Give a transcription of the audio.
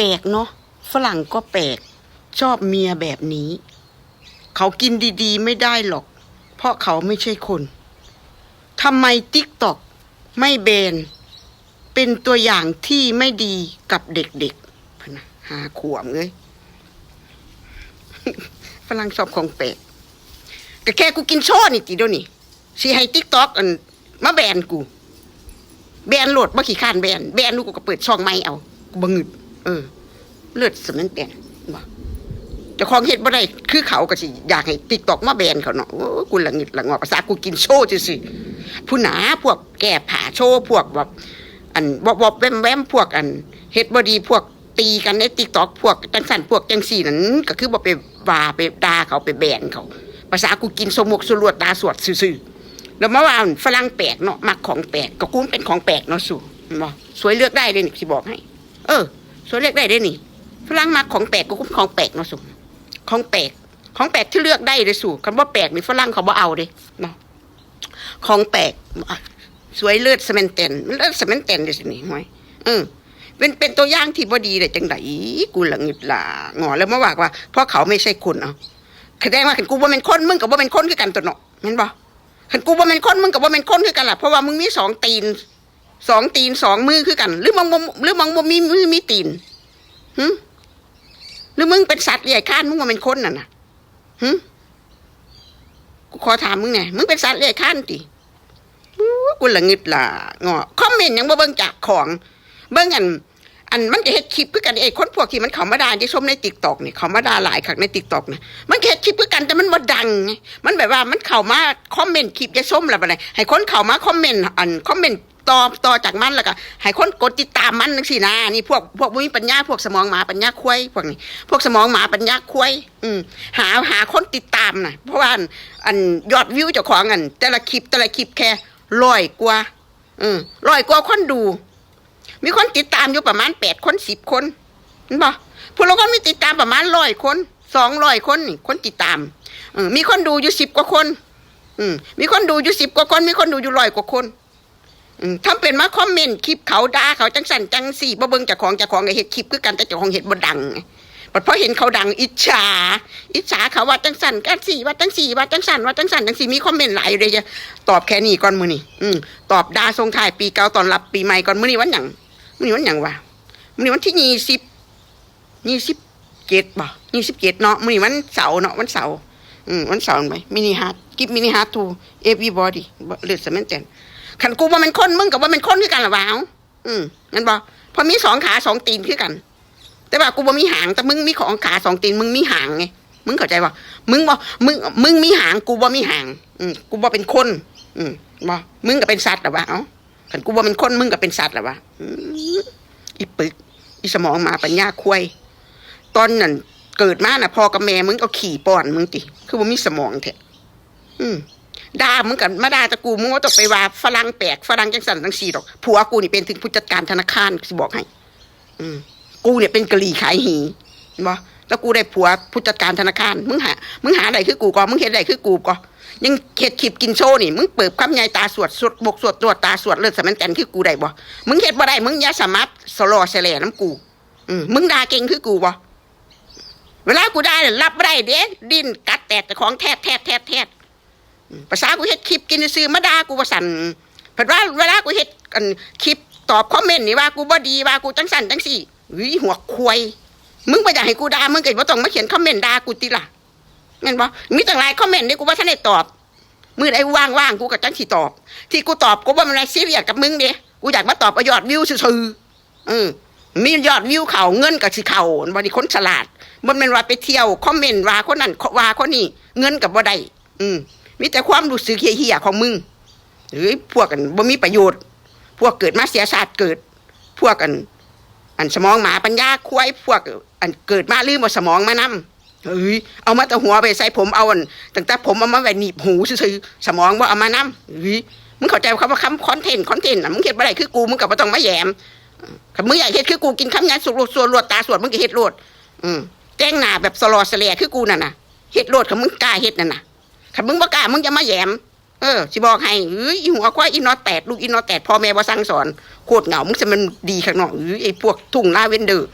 แปลกเนาะฝรั่งก็แปลก ชอบเมียแบบนี้ เขากินดีๆ ไม่ได้หรอก เพราะเขาไม่ใช่คนทำไมติ๊กตอกไม่เบน เป็นตัวอย่างที่ไม่ดีกับเด็กๆพนะหาขวมเลยฝรั่งชอบของแปลกก็แค่กูกินโช่อนี่ติเดียวนี้สิให้ติ๊กตอกอันมาแบนกู แบนโหลดบ่ขี้ข้านแบน แบนลูกกูก็เปิดช่องไม่เอากูบ่งึด เออ เลือดสมันแปลนบ่เจ้าของเฮ็ดบ่ได้ คือเขาก็สิอยากให้ติ๊กตอกมาแบนเขาเนาะโอ้กูหละงึดละงอภาษากูกินโชว์ซื่อๆผู้หนาพวกแก่ผ่าโชว์พวกแบบอันวอบแวมแวมๆพวกอันเฮ็ดบ่ดีพวกตีกันในติ๊กตอกพวกจังสั่นพวกจังสี่นั้นก็คือบ่ไปว่าไปด่าเขาไปแบนเขา ภาษากูกินสมกสรวดตาสวดซื่อๆแล้วมาว่าฝรั่งแปลกเนาะมักของแปลกก็กูมันเป็นของแปลกเนาะสู่บ่สวยเลือกได้เลยนี่สิบอกให้ เออ สวยเลือกได้เลยนี่ฝรั่งมักของแปลกก็กูของแปลกเนาะสู่ของแปลกของแปลกที่เลือกได้เลยสู่คำว่าแปลกนี่ฝรั่งเขาบ่เอาเด้เนาะของแปลกสวยเลือดสแมนเตนเลือดสแมนเตนเด้สินี่หวยเออเป็นเป็นตัวอย่างที่บ่ดีเลยจังไดกูหละงึดละงอแล้วมาว่าว่าเพราะเขาไม่ใช่คนเอาแสดงว่าขันกูว่าเป็นคนมึงกับว่าเป็นคนคือกันตัวเนาะเห็นบ่ขันกูว่าเป็นคนมึงกับว่าเป็นคนคือกันล่ะเพราะว่ามึงมีสองตีนสองตีนสองมือคือกัน หรือมึงหรือมึงบ่มีมือมีตีน หึหรือมึงเป็นสัตว์เลี้อยคลานมึงว่าเป็นคนน่ะนะหึกูขอถามมึงไงมึงเป็นสัตว์เลี้อยคลานติกูละงึดละงอคอมเมนต์ยังบ่เบิ่งจากของ เบิ่งอัน อันมันก็เฮ็ดคลิปคือกันไอ้คนพวกที่มันเขามาด่าที่ชมในติ๊กตอกนี่เขามาด่าหลายครั้งในติ๊กตอกนะมันเฮ็ดคลิปคือกันแต่มันบ่ดังไงมันแบบว่ามันเข้ามาคอมเมนต์คลิปจะชมแล้วบ่ไดให้คนเข้ามาคอมเมนต์อันคอมเมนต์ ต่อต่อจากมันแล้วก็ให้คนกดติดตามมันจังซี่นะนี่พวกพวกมีปัญญาพวกสมองหมาปัญญาควายพวกนี้ พวกสมองหมาปัญญาควายอืมหาหาคนติดตามน่ะเพราะว่าอันยอดวิวเจ้าของอัน แต่ละคลิปแต่ละคลิปแค่ร้อยกว่า อืมร้อยกว่าคนดู มีคนติดตามอยู่ประมาณแปดคนสิบคนเห็นบ่พวกเราก็มีติดตามประมาณร้อยคนสองร้อยคนนี่คนติดตามออมีคนดูอยู่สิบกว่าคน อืมมีคนดูอยู่สิบกว่าคน มีคนดูอยู่ร้อยกว่าคน อืมถ้าเป็นมาคอมเมนต์คลิปเขาด่าเขาจังสันจังสี่บ่เบิ่งจากของจากของไอ้เฮ็ดคลิปคือกันแต่จากของเฮ็ดบ่ดังบัดพอเห็นเขาดังอิจฉา อิจฉาเขาว่าจังสันกันสี่ว่าจังสี่ว่าจังสันว่าจังสันจังสี่มีคอมเมนต์หลายเลยจะตอบแค่นี้ก่อนมื้อนี้อืมตอบด่าส่งท้ายปีเก่าตอนรับปีใหม่ก่อนมื้อนี้วันหยังมื้อนี้วันหยังวะมื้อนี้วันที่ยี่สิบยี่สิบเจ็ดบ่ยี่สิบเจ็ดเนาะมื้อนี้วันเสาร์เนาะวันเสาร์อืมวันเสาร์ไปมินิฮาร์ดกิฟมินิฮาร์ดทูเอฟวีบอดี้เลือดสมันเจน ขันกูว่ามันคนมึงกับว่ามันคนคือกันหรอวะเอาอืมงั้นบ่เพอมีสองขาสองตีนคือกัน แต่ว่ากูบ่มีหางแต่มึงมีของขาสองตีนมึงมีหางไงมึงเข้าใจป่ะมึงบ่มึงมึงมีหางกูบ่มีหาง อืมกูบ่เป็นคน อืมบ่มึงก็เป็นสัตว์หรอวะเอ้าขันกูบ่เป็นคนมึงก็เป็นสัตว์หรอวะอืมอีปึกอีสมองมาปัญญาควยตอนนั้นเกิดมาน่ะพอกับแม่มึงก็ขี่ป้อนมึงติคือว่ามีสมองแท้อืม ด่ามึงกับมาด่าตะกูมึงว่าต้องไปว่าฝรั่งแปลกฝรั่งจังสันจังสีดอกผัวกูนี่เป็นถึงผู้จัดการธนาคารสิบอกให้ อืมกูเนี่ยเป็นกะหรี่ขายหีบ่แล้วกูได้ผัวผู้จัดการธนาคารมึงหามึงหาอะไรคือกูก่อนมึงเห็นอะไรคือกูก่อนยังเฮ็ดคลิปกินโชนี่มึงเปิดคำใหญ่ตาสวดสวดบกสวดตรวจตาสวดเลือดสมันแตนคือกูได้บ่มึงเฮ็ดบ่ได้มึงย่าสามารถสโลอเสลน้ำกูอืมึงด่าเก่งคือกูบ่เวลากูได้น่ะรับบ่ได้เด้ดิ้นกัดแตกแต่ของแทบแทบแทบแทบ ภาษากูเฮ็ดคลิปกินซื้อมาด่ากูว่าสั่นเพิ่นว่าเวลากูเฮ็ดกันคลิปตอบคอมเมนต์นี่ว่ากูบ่ดีว่ากูจังสั่นจังสี่วีหัวควยมึงบ่อยากให้กูด่ามึงก็บ่ต้องมาเขียนคอมเมนต์ด่ากูติล่ะแม่นบ่มีตั้งหลายคอมเมนต์นี่กูว่าทันได้ตอบมือใดว่างๆกูก็จังสิตอบ ที่กูตอบกูว่ามันอะไรซีเรียสกับมึงเด้กูอยากมาตอบยอดวิวซื่อๆอืมมียอดวิวเขาเงินกับสิเขาบ่ได้คนฉลาดมันเป็นว่าไปเที่ยวคอมเมนต์ว่าคนนั้นว่าคนนี้เงินกับบ่ได้อืม มีแต่ความรู้สึกเฮี้ยๆของมึง หรือพวกกันบ่มีประโยชน์ พวกเกิดมาเสียศาสตร์เกิด พวกกัน อันสมองหมาปัญญาควายพวกอันเกิดมาลืมเอาสมองมานำเฮ้ยเอามาแต่หัวไปใส่ผมเอาอันตั้งแต่ผมเอามาไว้หนีบหูซื่อสมองว่าเอามานำเฮ้ยมึงเข้าใจคำว่าคำคอนเทนต์คอนเทนต์น่ะมึงเฮ็ดบ่ได้คือกูมึงก็บ่ต้องมาแยมคันมึงอยากเฮ็ดคือกูกินคำงานสุดส่วนรวดตาสวดมึงก็เฮ็ดโลดอืมแต่งหนาแบบสลอสแลคือกูนั่นน่ะเฮ็ดโลดคันมึงกล้าเฮ็ดนั่นน่ะ คันมึงบ่กล้ามึงจะมาแยม เออสิบอกให้เอ้ยอีหัวควายอีนอแตดลูกอีนอแตดพ่อแม่บ่สั่งสอนโคตรเหงามึงจะมันดีข้างนอกเอ้ยไอ้พวกทุ่งลาเวนเดอร์